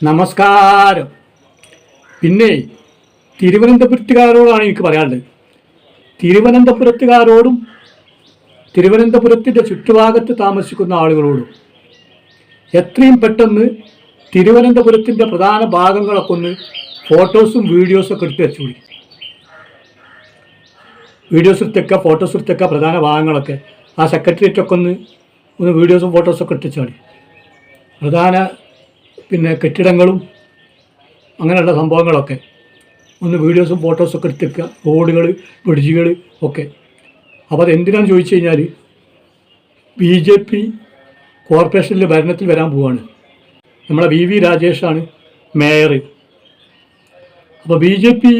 നമസ്കാരം. പിന്നെ തിരുവനന്തപുരത്തുകാരോടാണ് എനിക്ക് പറയാനുള്ളത്. തിരുവനന്തപുരത്തുകാരോടും തിരുവനന്തപുരത്തിന്റെ ചുറ്റുഭാഗത്ത് താമസിക്കുന്ന ആളുകളോടും എത്രയും പെട്ടെന്ന് തിരുവനന്തപുരത്തിന്റെ പ്രധാന ഭാഗങ്ങളൊക്കെ ഒന്ന് ഫോട്ടോസും വീഡിയോസും ഒക്കെ എടുത്ത് വെച്ചുകൂടി വീഡിയോസ് എടുത്തേക്ക ഫോട്ടോസ് എടുത്തേക്ക പ്രധാന ഭാഗങ്ങളൊക്കെ. ആ സെക്രട്ടേറിയറ്റൊക്കെ ഒന്ന് ഒന്ന് വീഡിയോസും ഫോട്ടോസൊക്കെ ഒക്കെ എടുത്തുവെച്ചാൽ പ്രധാന പിന്നെ കെട്ടിടങ്ങളും അങ്ങനെയുള്ള സംഭവങ്ങളൊക്കെ. ഒന്ന് വീഡിയോസും ഫോട്ടോസും ഒക്കെ എടുത്തിരിക്കുക. റോഡുകൾ ബ്രിഡ്ജുകൾ ഒക്കെ. അപ്പോൾ അത് എന്തിനാണെന്ന് ചോദിച്ചു കഴിഞ്ഞാൽ ബി ജെ പി കോർപ്പറേഷനിൽ ഭരണത്തിൽ വരാൻ പോവാണ്. നമ്മളെ വി വി രാജേഷാണ് മേയർ. അപ്പോൾ ബി ജെ പി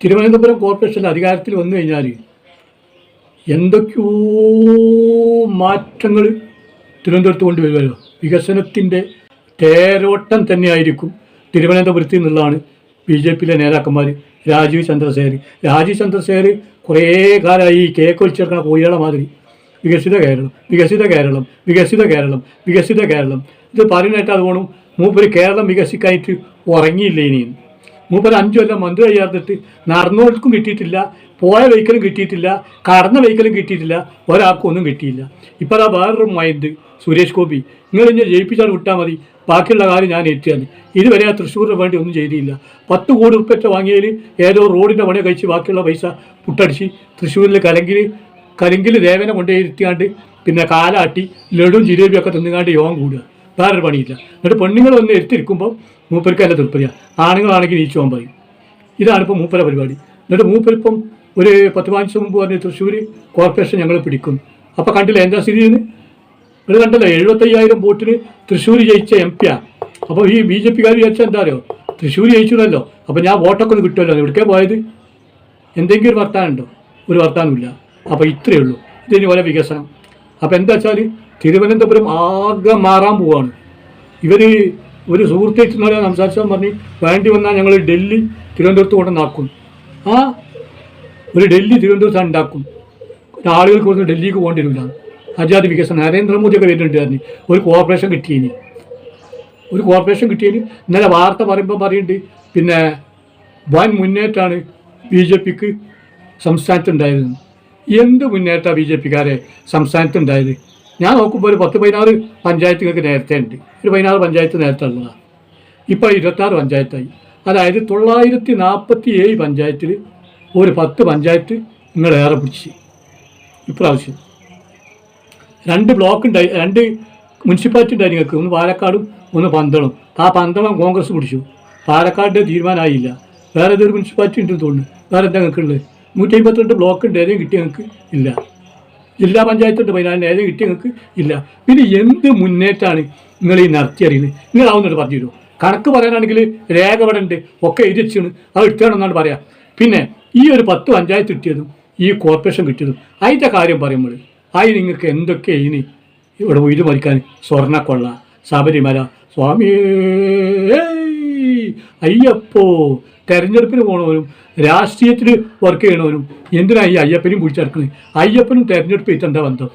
തിരുവനന്തപുരം കോർപ്പറേഷനിൽ അധികാരത്തിൽ വന്നു കഴിഞ്ഞാൽ എന്തൊക്കെയോ മാറ്റങ്ങൾ തിരുവനന്തപുരത്ത് കൊണ്ടുവരുമല്ലോ വികസനത്തിന്റെ തേരോട്ടം തന്നെയായിരിക്കും തിരുവനന്തപുരത്ത് നിന്നുള്ളതാണ് ബി ജെ പിയിലെ നേതാക്കന്മാർ രാജീവ് ചന്ദ്രശേഖർ. രാജീവ് ചന്ദ്രശേഖർ കുറേ കാലമായി ഈ കേക്ക് ഒളിച്ചിറക്കണ കോഴികളെ മാതിരി. വികസിത കേരളം വികസിത കേരളം വികസിത കേരളം വികസിത കേരളം. ഇത് പറയുന്നതായിട്ട് അത് പോകണം മൂപ്പര് കേരളം വികസിക്കാനായിട്ട് ഉറങ്ങിയില്ല ഇനിയും? മൂപ്പര് അഞ്ചു കൊല്ലം മന്ത്രി ചെയ്യാത്തിട്ട് നടന്നവർക്കും കിട്ടിയിട്ടില്ല പോയ വെഹിക്കലും കിട്ടിയിട്ടില്ല കടന്ന വെഹിക്കലും കിട്ടിയിട്ടില്ല ഒരാൾക്കും ഒന്നും കിട്ടിയില്ല. ഇപ്പോൾ അതാ വേറൊരു മൈൻഡ് സുരേഷ് ഗോപി. നിങ്ങൾ ഇനി ജയിപ്പിച്ചാൽ വിട്ടാൽ മതി. ബാക്കിയുള്ള കാര്യം ഞാൻ ഏറ്റുകയാണ് ഇതുവരെ ആ തൃശ്ശൂരിന് വേണ്ടി ഒന്നും ചെയ്തില്ല. പത്ത് കോടി ഉറുപ്പറ്റ വാങ്ങിയതിൽ ഏതോ റോഡിന്റെ പണി കഴിച്ച് ബാക്കിയുള്ള പൈസ പുട്ടടിച്ച് തൃശ്ശൂരിൽ കലങ്കിൽ കലങ്കിൽ ദേവനെ കൊണ്ടുപോയി ഇരുത്തിയാണ്ട് പിന്നെ കാലാട്ടി ലഡും ജിലേബിയൊക്കെ തിന്നുകാണ്ട് യോഗം കൂടുക. വേറൊരു പണിയില്ല. എന്നിട്ട് പെണ്ണുങ്ങൾ ഒന്ന് എടുത്തിരിക്കുമ്പോൾ മൂപ്പർക്ക് എന്റെ തൃപ്തിയാണ് ആണുങ്ങളാണെങ്കിൽ പോകാൻ പറയും ഇതാണ് ഇപ്പോൾ മൂപ്പര പരിപാടി. എന്നിട്ട് മൂപ്പരിപ്പം ഒരു പത്ത് പതിനഞ്ച് മുമ്പ് പറഞ്ഞ് തൃശ്ശൂർ കോർപ്പറേഷൻ ഞങ്ങൾ പിടിക്കും. അപ്പോൾ കണ്ടില്ല എന്താ സ്ഥിതി നിങ്ങൾ കണ്ടല്ലോ എഴുപത്തയ്യായിരം വോട്ടിന് തൃശ്ശൂർ ജയിച്ച എം പിയാണ് അപ്പോൾ ഈ ബി ജെ പിക്കാർ വിചാരിച്ചാൽ എന്താ അറിയോ? തൃശ്ശൂർ ജയിച്ചില്ലല്ലോ അപ്പോൾ ഞാൻ വോട്ടൊക്കെ ഒന്ന് കിട്ടുമല്ലോ എവിടേക്കാ പോയത്? എന്തെങ്കിലും ഒരു വർത്താനുണ്ടോ ഒരു വർത്താനമില്ല അപ്പോൾ ഇത്രയേ ഉള്ളൂ. ഇതിന് പോലെ വികസനം. അപ്പോൾ എന്താ വെച്ചാൽ തിരുവനന്തപുരം ആകെ മാറാൻ പോവാണ്. ഇവർ ഒരു സുഹൃത്തേറ്റ് ഇന്നലെ സംസാരിച്ചാൽ പറഞ്ഞ് വേണ്ടി വന്നാൽ ഞങ്ങൾ ഡൽഹി തിരുവനന്തപുരത്ത് കൊണ്ടുവന്നാക്കും ആ ഒരു ഡൽഹി തിരുവനന്തപുരത്ത് ഉണ്ടാക്കും. ആളുകൾക്ക് കൊടുത്ത് ഡൽഹിക്ക് പോകേണ്ടി വരില്ല അജാതി വികസനം നരേന്ദ്രമോദിയൊക്കെ വരുന്നുണ്ടായിരുന്നു. ഒരു കോർപ്പറേഷൻ കിട്ടിയതിന് ഒരു കോർപ്പറേഷൻ കിട്ടിയതിന് ഇന്നലെ വാർത്ത പറയുമ്പോൾ പറയുന്നുണ്ട് പിന്നെ വൻ മുന്നേറ്റമാണ് ബി ജെ പിക്ക് സംസ്ഥാനത്തുണ്ടായിരുന്നത് എന്ത് മുന്നേറ്റമാണ് ബി ജെ പിക്കാരെ സംസ്ഥാനത്തുണ്ടായത് ഞാൻ നോക്കുമ്പോൾ ഒരു പത്ത് പതിനാറ് പഞ്ചായത്തുകൾക്ക് നേരത്തെ ഉണ്ട്. ഒരു പതിനാറ് പഞ്ചായത്ത് നേരത്തെ ഉള്ളതാണ് ഇപ്പോൾ ഇരുപത്താറ് പഞ്ചായത്തായി. അതായത് തൊള്ളായിരത്തി നാൽപ്പത്തി ഏഴ് പഞ്ചായത്തിൽ ഒരു പത്ത് പഞ്ചായത്ത് നിങ്ങൾ ഏറെ പിടിച്ച്. ഇപ്രാവശ്യം. രണ്ട് ബ്ലോക്ക് ഉണ്ടായി രണ്ട് മുനിസിപ്പാലിറ്റി ഉണ്ടായി നിങ്ങൾക്ക്. ഒന്ന് പാലക്കാടും ഒന്ന് പന്തളം. ആ പന്തളം കോൺഗ്രസ് പിടിച്ചു. പാലക്കാടിന്റെ തീരുമാനമായില്ല. വേറെ ഏതൊരു മുനിസിപ്പാലിറ്റി ഉണ്ടെന്ന് തോന്നുന്നു. വേറെ എന്താ നിങ്ങൾക്ക് ഉള്ളത് നൂറ്റി അമ്പത്തിരണ്ട് ബ്ലോക്ക് ഉണ്ട്. ഏതെങ്കിലും കിട്ടിയ നിങ്ങൾക്ക് ഇല്ല. ജില്ലാ പഞ്ചായത്തുണ്ട് പതിനാലിന് ഏതെങ്കിലും കിട്ടിയ നിങ്ങൾക്ക് ഇല്ല. പിന്നെ എന്ത് മുന്നേറ്റമാണ് നിങ്ങൾ ഈ നടത്തിയറിയുന്നത് നിങ്ങൾ ആവുന്നത് പറഞ്ഞു തരുമോ കണക്ക് പറയാനാണെങ്കിൽ രേഖ ഇവിടെ ഉണ്ട്. ഒക്കെ എഴുതിച്ചാണ് അത് എടുത്തണമെന്നാണ് പറയാം. പിന്നെ ഈ ഒരു പത്ത് പഞ്ചായത്ത് കിട്ടിയതും ഈ കോർപ്പറേഷൻ കിട്ടിയതും അതിന്റെ കാര്യം പറയുമ്പോൾ അതിന് നിങ്ങൾക്ക് എന്തൊക്കെ ഇനി ഇവിടെ ഉയരുമരിക്കാൻ സ്വർണക്കൊള്ള ശബരിമല സ്വാമി അയ്യപ്പോ തെരഞ്ഞെടുപ്പിന് പോണവനും രാഷ്ട്രീയത്തിൽ വർക്ക് ചെയ്യണവനും എന്തിനാ ഈ അയ്യപ്പനും പിടിച്ചെടുക്കുന്നത് അയ്യപ്പനും തെരഞ്ഞെടുപ്പ് ഇത് എന്താ ബന്ധം?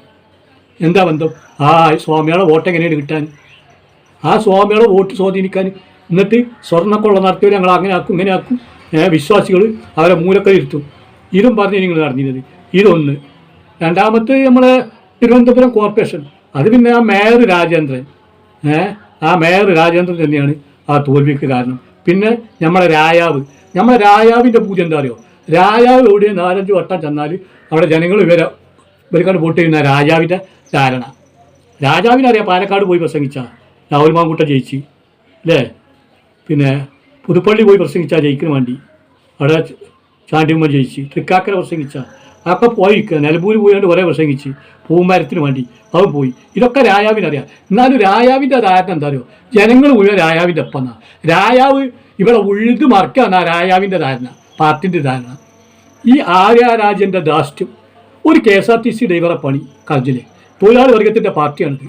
എന്താ ബന്ധം? ആ സ്വാമിയുടെ വോട്ട് എങ്ങനെയാണ് കിട്ടാൻ? ആ സ്വാമിയുടെ വോട്ട് സ്വാധീനിക്കാൻ എന്നിട്ട് സ്വർണക്കൊള്ള നടത്തിയവർ ഞങ്ങൾ അങ്ങനെ ആക്കും ഇങ്ങനെ ആക്കും. വിശ്വാസികൾ അവരെ മൂലക്കൽ ഇരുത്തും. ഇതും പറഞ്ഞ് നിങ്ങൾ നടന്നിരുന്നത് ഇതൊന്ന്. രണ്ടാമത്തെ നമ്മളെ തിരുവനന്തപുരം കോർപ്പറേഷൻ അത് പിന്നെ ആ മേയർ രാജേന്ദ്രൻ. ആ മേയർ രാജേന്ദ്രൻ തന്നെയാണ് ആ തോൽവിക്ക് കാരണം. പിന്നെ നമ്മളെ രായാവ്. നമ്മളെ രായാവിന്റെ പൂജ എന്താ അറിയോ രാജാവ് എവിടെ നാലഞ്ച് വട്ടം ചെന്നാൽ അവിടെ ജനങ്ങൾ ഇവരെ ഇവർക്കാണ് വോട്ട് ചെയ്യുന്ന രാജാവിന്റെ ധാരണ. രാജാവിനറിയാം പാലക്കാട് പോയി പ്രസംഗിച്ച രാഹുൽ മാങ്കുട്ട ജയിച്ച് അല്ലേ? പിന്നെ പുതുപ്പള്ളി പോയി പ്രസംഗിച്ച ജയിക്കിന് വേണ്ടി. അവിടെ ചാണ്ടിയമ്മ ജയിച്ച് തൃക്കാക്കര പ്രസംഗിച്ച. അതൊക്കെ പോയി നിലമ്പൂർ പോയാണ്ട് കുറേ പ്രസംഗിച്ച് പൂമരത്തിന് വേണ്ടി. അവൻ പോയി. ഇതൊക്കെ രാജാവിനറിയാം. എന്നാലും രാജാവിന്റെ ധാരണ എന്താ അറിയോ ജനങ്ങൾ മുഴുവൻ രാജാവിന്റെ ഒപ്പം ഇവിടെ ഉഴുത് ആ രായാവിന്റെ ധാരണ പാർട്ടിന്റെ ധാരണ. ഈ ആര്യാരാജന്റെ ദാസ്യം ഒരു K S R T C ഡ്രൈവറെ പണി കർജിലെ. തൊഴിലാളി വർഗത്തിന്റെ പാർട്ടിയാണിത്.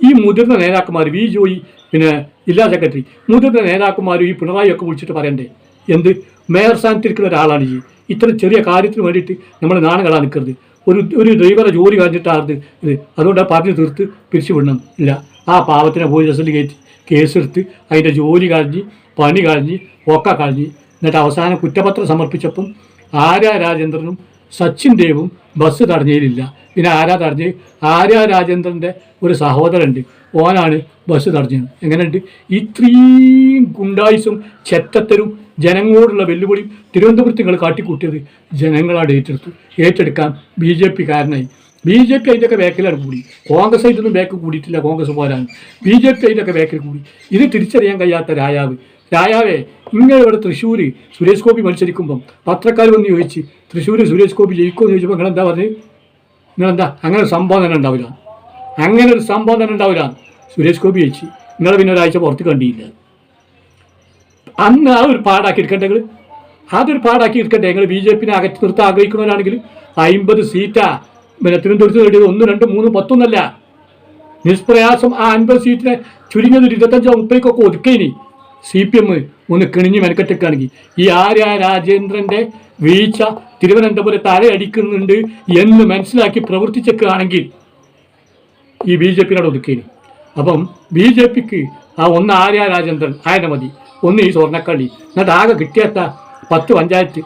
ഈ മുതിർന്ന നേതാക്കന്മാർ വി ജോയി പിന്നെ ജില്ലാ സെക്രട്ടറി മുതിർന്ന നേതാക്കന്മാരും ഈ പിണറായി ഒക്കെ വിളിച്ചിട്ട് പറയണ്ടേ? എന്ത്? മേയർ സ്ഥാനത്തിരിക്കുന്ന ഒരാളാണ് ഈ. ഇത്ര ചെറിയ കാര്യത്തിന് വേണ്ടിയിട്ട് നമ്മൾ നാണകളാണ് നിൽക്കരുത് ഒരു ഒരു ഡ്രൈവറെ ജോലി കഴിഞ്ഞിട്ടാണ് ഇത് അതുകൊണ്ട് ആ പാർട്ടി തീർത്ത് പിരിച്ചു വിടണം ഇല്ല. ആ പാവത്തിനെ പോലീസ് കയറ്റി കേസെടുത്ത് അതിന്റെ ജോലി കളഞ്ഞ് പണി കളഞ്ഞ് ഒക്കെ കളഞ്ഞ് എന്നിട്ട് അവസാനം കുറ്റപത്രം സമർപ്പിച്ചപ്പം ആര്യ രാജേന്ദ്രനും സച്ചിൻ ദേവും ബസ് തടഞ്ഞതിലില്ല പിന്നെ ആരാ തടഞ്ഞ്? ആര്യ രാജേന്ദ്രന്റെ ഒരു സഹോദരനുണ്ട്. ഓനാണ് ബസ് തടഞ്ഞത്. എങ്ങനെയുണ്ട്? ഇത്രയും ഗുണ്ടായുസും ചെറ്റത്തരും ജനങ്ങളോടുള്ള വെല്ലുവിളിയും തിരുവനന്തപുരത്ത് നിങ്ങൾ കാട്ടിക്കൂട്ടിയത് ജനങ്ങളാണ് ഏറ്റെടുത്തു. ഏറ്റെടുക്കാൻ ബി ജെ പി കാരനായി ബി ജെ പി അതിന്റെയൊക്കെ ബാക്കിലാണ് കൂടി. കോൺഗ്രസ് അതിന്റെ ഒന്നും ബാക്ക് കൂടിയിട്ടില്ല കോൺഗ്രസ് പോരാണ് ബി ജെ പി അതിന്റെയൊക്കെ ബാക്കിൽ കൂടി. ഇത് തിരിച്ചറിയാൻ കഴിയാത്ത രാജാവ് രാജാവേ ഇങ്ങനെ ഇവിടെ തൃശ്ശൂർ സുരേഷ് ഗോപി മത്സരിക്കുമ്പം പത്രക്കാർ വന്ന് ചോദിച്ച് തൃശ്ശൂർ സുരേഷ് ഗോപി ജയിക്കുമെന്ന് ചോദിച്ചപ്പോൾ നിങ്ങളെന്താ പറഞ്ഞത് നിങ്ങളെന്താ അങ്ങനെ ഒരു സംഭവം തന്നെ ഉണ്ടാവില്ല. അങ്ങനെ ഒരു സംഭവം തന്നെ ഉണ്ടാവില്ല. സുരേഷ് ഗോപി ജയിച്ച് നിങ്ങളെ പിന്നെ ഒരാഴ്ച പുറത്ത് കണ്ടിയില്ല അന്ന് ഒരു പാടാക്കി എടുക്കട്ടെ നിങ്ങൾ അതൊരു പാടാക്കി എടുക്കട്ടെ നിങ്ങൾ ബി ജെ പിന്നെ അകറ്റി നിർത്താൻ ആഗ്രഹിക്കുന്നവരാണെങ്കിൽ അമ്പത് സീറ്റാ. പിന്നെ തിരുവനന്തപുരത്ത് നേടിയത് ഒന്ന് രണ്ട് മൂന്ന് പത്തൊന്നല്ല. നിഷ്പ്രയാസം ആ അൻപത് സീറ്റിനെ ചുരുങ്ങിയത് ഒരു ഇരുപത്തഞ്ചോ മുപ്പതിക്കൊക്കെ ഒതുക്കേനി സി പി എം ഒന്ന് കിണിഞ്ഞ് മെനക്കെട്ടിക്കുകയാണെങ്കിൽ ഈ ആര്യ രാജേന്ദ്രന്റെ വീഴ്ച തിരുവനന്തപുരത്ത് അരയടിക്കുന്നുണ്ട് എന്ന് മനസ്സിലാക്കി പ്രവർത്തിച്ചേക്കുകയാണെങ്കിൽ ഈ ബി ജെ പിനോട് ഒതുക്കേനി അപ്പം ബി ജെ പിക്ക് ആ ഒന്ന് ആര്യ രാജേന്ദ്രൻ ആയനെ മതി. ഒന്ന് ഈ സ്വർണക്കള്ളി. എന്നിട്ട് ആകെ കിട്ടിയാത്ത പത്ത് പഞ്ചായത്ത്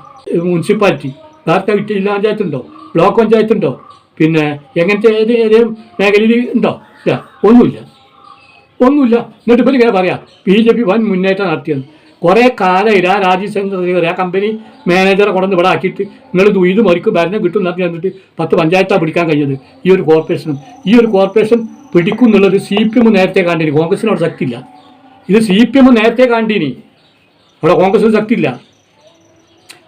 മുനിസിപ്പാലിറ്റി. നേരത്തെ കിട്ടിയ ജില്ലാ പഞ്ചായത്ത് ഉണ്ടോ? ബ്ലോക്ക് പഞ്ചായത്ത് ഉണ്ടോ? പിന്നെ എങ്ങനത്തെ ഏത് ഏതെങ്കിലും മേഖലയിൽ ഉണ്ടോ? ഇല്ല ഒന്നുമില്ല. ഒന്നുമില്ല. എന്നിട്ട് ഇപ്പം ഇങ്ങനെ പറയാം ബി ജെ പി വൻ മുന്നേറ്റം നടത്തിയത് കുറേ കാലമായി ആ രാജീവ് ചന്ദ്ര ആ കമ്പനി മാനേജറെ കൊണ്ടുവന്ന് ഇവിടെ ആക്കിയിട്ട് നിങ്ങൾ ഇത് മറിക്കും ഭരണം കിട്ടും എന്നൊക്കെ തന്നിട്ട് പത്ത് പഞ്ചായത്താണ് പിടിക്കാൻ കഴിഞ്ഞത്. ഈ ഒരു കോർപ്പറേഷനും ഈ ഒരു കോർപ്പറേഷൻ പിടിക്കും എന്നുള്ളത് സി പി എം നേരത്തെ കാണ്ടിനി. കോൺഗ്രസിന് അവിടെ ശക്തിയില്ല. ഇത് സി പി എം നേരത്തെ കാണ്ടിനി. അവിടെ കോൺഗ്രസിന് ശക്തിയില്ല.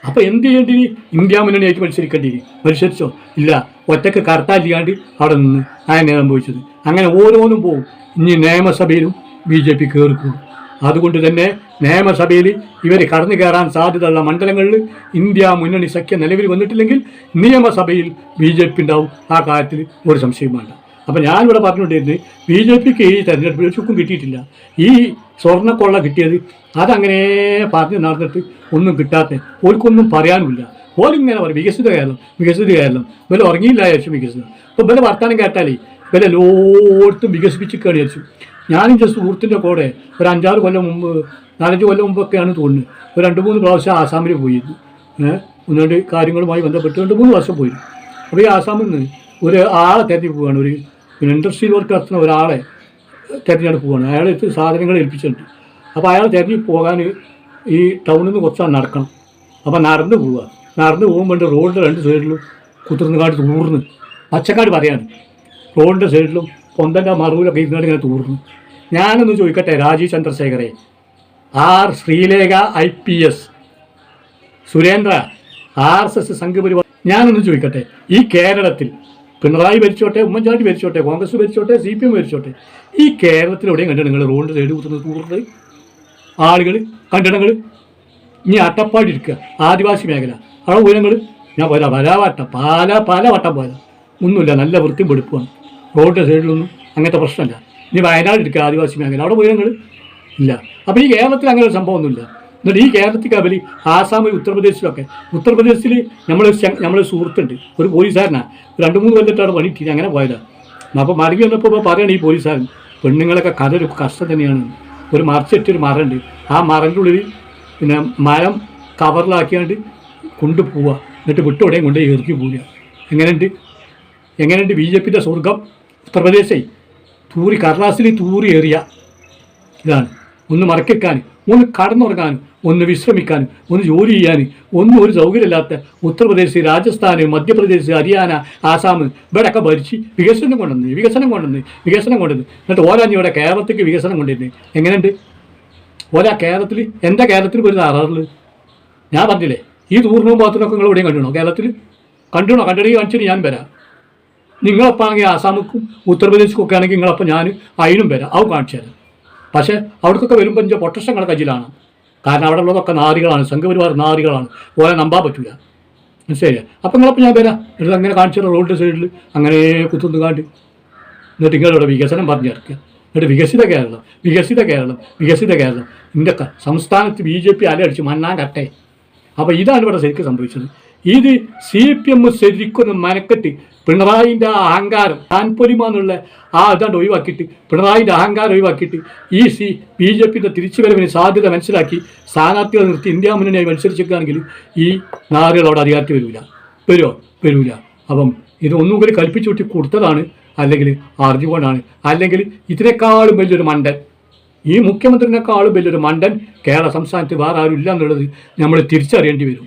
അപ്പോൾ എന്ത് ചെയ്യേണ്ടി ഇന്ത്യ മുന്നണിയായിട്ട് മത്സരിക്കേണ്ടി മത്സരിച്ചോ? ഇല്ല. ഒറ്റയ്ക്ക് കർത്താലിയാണ്ട് അവിടെ നിന്ന് അങ്ങനെ പോയിച്ചത്. അങ്ങനെ ഓരോന്നും പോവും. ഇനി നിയമസഭയിലും ബി ജെ പി കയറിക്കൂടും അതുകൊണ്ട് തന്നെ നിയമസഭയിൽ ഇവർ കടന്നു കയറാൻ സാധ്യതയുള്ള മണ്ഡലങ്ങളിൽ ഇന്ത്യ മുന്നണി സഖ്യം നിലവിൽ വന്നിട്ടില്ലെങ്കിൽ നിയമസഭയിൽ ബി ജെ പി ഉണ്ടാവും. ആ കാര്യത്തിൽ ഒരു സംശയം വേണ്ട അപ്പം ഞാനിവിടെ പറഞ്ഞുകൊണ്ടിരുന്നത് ബി ജെ പിക്ക് ഈ തെരഞ്ഞെടുപ്പിൽ ചുക്കും കിട്ടിയിട്ടില്ല. ഈ സ്വർണക്കൊള്ള കിട്ടിയത് അതങ്ങനെ പറഞ്ഞ് നടന്നിട്ട് ഒന്നും കിട്ടാത്ത ഓർക്കൊന്നും പറയാനുമില്ല. ഓരിങ്ങനെ പറയും വികസിത കേരളം വികസിത കേരളം. ഇവരെ ഉറങ്ങിയില്ല വിചാരിച്ചു വികസിതം. അപ്പോൾ ഇവരെ വർത്താനം കേട്ടാലേ ഇവരെ എല്ലായിടത്തും വികസിപ്പിച്ച് വിചാരിച്ചു. ഞാനും എന്റെ സുഹൃത്തിന്റെ കൂടെ ഒരു അഞ്ചാറ് കൊല്ലം മുമ്പ് നാലഞ്ച് കൊല്ലം മുമ്പൊക്കെയാണ് തോന്നുന്നത്. ഒരു രണ്ട് മൂന്ന് പ്രാവശ്യം ആസാമിൽ പോയിരുന്നു. ഒന്ന് രണ്ട് കാര്യങ്ങളുമായി ബന്ധപ്പെട്ട് രണ്ട് മൂന്ന് വർഷം പോയിരുന്നു. അപ്പോൾ ഈ ആസാമിൽ നിന്ന് ഒരു ആളെ തെരഞ്ഞു പോവുകയാണ് ഒരു ഇൻഡസ്ട്രിയിൽ വർക്ക് നടത്തുന്ന ഒരാളെ തെരഞ്ഞെടുപ്പ് പോവുകയാണ് ഇത് സാധനങ്ങൾ ഏൽപ്പിച്ചിട്ടുണ്ട്. അപ്പോൾ അയാൾ തെരഞ്ഞു പോകാൻ ഈ ടൗണിൽ നിന്ന് കുറച്ചാൽ നടക്കണം. അപ്പോൾ നടന്ന് പോവുക നടന്ന് പോകുമ്പോൾ റോഡിന്റെ രണ്ട് സൈഡിലും കുത്തിർന്നുകാട് തൂർന്ന്. പച്ചക്കാട് പറയാണ്. റോഡിന്റെ സൈഡിലും പൊന്തന്റെ മറുവിലൊക്കെ ഇരുന്നാണ് ഇങ്ങനെ തൂർന്നു. ഞാനൊന്ന് ചോദിക്കട്ടെ Rajeev ചന്ദ്രശേഖരെ R Sreelekha I P S. Surendra R S S Sangh Parivar ഞാനൊന്ന് ചോദിക്കട്ടെ. ഈ കേരളത്തിൽ പിണറായി ഭരിച്ചോട്ടെ ഉമ്മൻചാണ്ടി ഭരിച്ചോട്ടെ കോൺഗ്രസ് ഭരിച്ചോട്ടെ സി പി എം ഭരിച്ചോട്ടെ ഈ കേരളത്തിലെവിടെയും കണ്ടിടങ്ങൾ നിങ്ങൾ റോഡിന്റെ സൈഡ് കുത്തുന്നത് തൂറുന്നത് ആളുകൾ കണ്ടിടങ്ങൾ ഇനി അട്ടപ്പാടി ഇരിക്കുക ആദിവാസി മേഖല. അവിടെ ഉയരങ്ങൾ ഞാൻ പോരാ വരാവട്ടം പാല പല വട്ടം പോരാ ഒന്നുമില്ല നല്ല വൃത്തിയും പെടുപ്പാണ് റോഡിന്റെ സൈഡിലൊന്നും അങ്ങനത്തെ പ്രശ്നമില്ല. ഇനി വയനാട് ഇരിക്കുക ആദിവാസി മേഖല. അവിടെ ഉയരങ്ങൾ ഇല്ല. അപ്പോൾ ഈ കേരളത്തിൽ അങ്ങനെ ഒരു സംഭവമൊന്നുമില്ല. എന്നിട്ട് ഈ കേരളത്തിൽ കബലി ആസാമിൽ ഉത്തർപ്രദേശിലൊക്കെ. ഉത്തർപ്രദേശിൽ നമ്മൾ നമ്മൾ സുഹൃത്തുണ്ട്. ഒരു പോലീസുകാരനാണ് രണ്ട് മൂന്ന് കൊല്ലത്താണ് പണി അങ്ങനെ പോയതാണ് അപ്പോൾ മടങ്ങി വന്നപ്പോൾ പറയണം ഈ പോലീസുകാരൻ പെണ്ണുങ്ങളൊക്കെ കഥ ഒരു കഷ്ടം തന്നെയാണ്. ഒരു മറച്ചിട്ടൊരു മരമുണ്ട്. ആ മരന്റെ ഉള്ളിൽ പിന്നെ മരം കവറിലാക്കിയാണ്ട് കൊണ്ടുപോവുക എന്നിട്ട് വിട്ടോടെയും കൊണ്ട് ഇറക്കി പോവുക എങ്ങനെയുണ്ട്? എങ്ങനെയുണ്ട് ബി ജെ പിന്റെ സ്വർഗം ഉത്തർപ്രദേശേ തൂറി കർണാസിൽ തൂറി എറിയ. ഇതാണ്. ഒന്ന് മറക്കിക്കാൻ ഒന്ന് കടന്നുറങ്ങാനും. ഒന്ന് വിശ്രമിക്കാനും ഒന്ന് ജോലി ചെയ്യാനും ഒന്നും ഒരു സൗകര്യമില്ലാത്ത ഉത്തർപ്രദേശ് രാജസ്ഥാന് മധ്യപ്രദേശ് ഹരിയാന ആസാം ഇവിടെയൊക്കെ ഭരിച്ച് വികസനം കൊണ്ടുവന്ന് വികസനം കൊണ്ടുവന്ന് വികസനം കൊണ്ടുവന്ന്. എന്നിട്ട് ഓരാഞ്ഞ് ഇവിടെ കേരളത്തിലേക്ക് വികസനം കൊണ്ടുവരുന്നത് എങ്ങനെയുണ്ട്? ഓരാ കേരളത്തിൽ എന്റെ കേരളത്തിൽ വരുന്ന ആറാറുള്ളത് ഞാൻ പറഞ്ഞില്ലേ ഈ തൂർണവും പാത്രമൊക്കെ നിങ്ങൾ എവിടെയും കണ്ടുണോ കേരളത്തിൽ കണ്ടുണോ കണ്ടിടയിൽ കാണിച്ചിട്ട് ഞാൻ വരാം. നിങ്ങളപ്പം ആണെങ്കിൽ ആസാമിക്കും ഉത്തർപ്രദേശിക്കും ഒക്കെ ആണെങ്കിൽ നിങ്ങളപ്പം ഞാൻ അതിനും വരാം. അത് കാണിച്ചു തരാം. പക്ഷേ അവിടേക്കൊക്കെ വരുമ്പോൾ എന്റെ പൊട്ടക്ഷങ്ങളുടെ കയ്യിലാണ്. കാരണം അവിടെ ഉള്ളതൊക്കെ നാറികളാണ് സംഘപരിവാർ നാറികളാണ് പോലെ നമ്പാൻ പറ്റില്ല മനസ്സിലായില്ലേ? അപ്പം നിങ്ങളപ്പം ഞാൻ വരാം. എന്നിട്ട് അങ്ങനെ കാണിച്ചു റോഡിന്റെ സൈഡിൽ അങ്ങനെ കുത്തുന്നു കാണ്ട് എന്നിട്ട് നിങ്ങളിവിടെ വികസനം പറഞ്ഞിറക്കുക. എന്നിട്ട് വികസിത കേരളം വികസിത കേരളം വികസിത കേരളം. ഇതിന്റെ സംസ്ഥാനത്ത് ബി ജെ പി അലയടിച്ച് മണ്ണാൻ കട്ടെ. അപ്പോൾ ഇതാണ് ഇവിടെ ശരിക്കും സംഭവിച്ചത്. ഇത് സി പി എം ശരിക്കൊന്ന് മനക്കെട്ട് പിണറായിന്റെ ആ അഹങ്കാരം താൻപൊലിമ എന്നുള്ള ആ ഇതാണ്ട് ഒഴിവാക്കിയിട്ട് പിണറായിന്റെ അഹങ്കാരം ഒഴിവാക്കിയിട്ട് ഈ സി ബി ജെ പിന്റെ തിരിച്ചുവരവിന് സാധ്യത മനസ്സിലാക്കി സ്ഥാനാർത്ഥികളെ നിർത്തി ഇന്ത്യ മുന്നണിയായി മത്സരിച്ചിരിക്കുകയാണെങ്കിൽ ഈ നാറുകൾ അവിടെ അധികാരത്തിൽ വരില്ല വരുമോ വരില്ല അപ്പം ഇത് ഒന്നും കൂടി കൽപ്പിച്ചു കൂട്ടി കൊടുത്തതാണ് അല്ലെങ്കിൽ അറിഞ്ഞുകൊണ്ടാണ് അല്ലെങ്കിൽ ഇതിനേക്കാളും വലിയൊരു മണ്ടൻ ഈ മുഖ്യമന്ത്രിനേക്കാളും വലിയൊരു മണ്ടൻ കേരള സംസ്ഥാനത്ത് വേറെ ആരും ഇല്ല എന്നുള്ളത് നമ്മൾ തിരിച്ചറിയേണ്ടി വരും.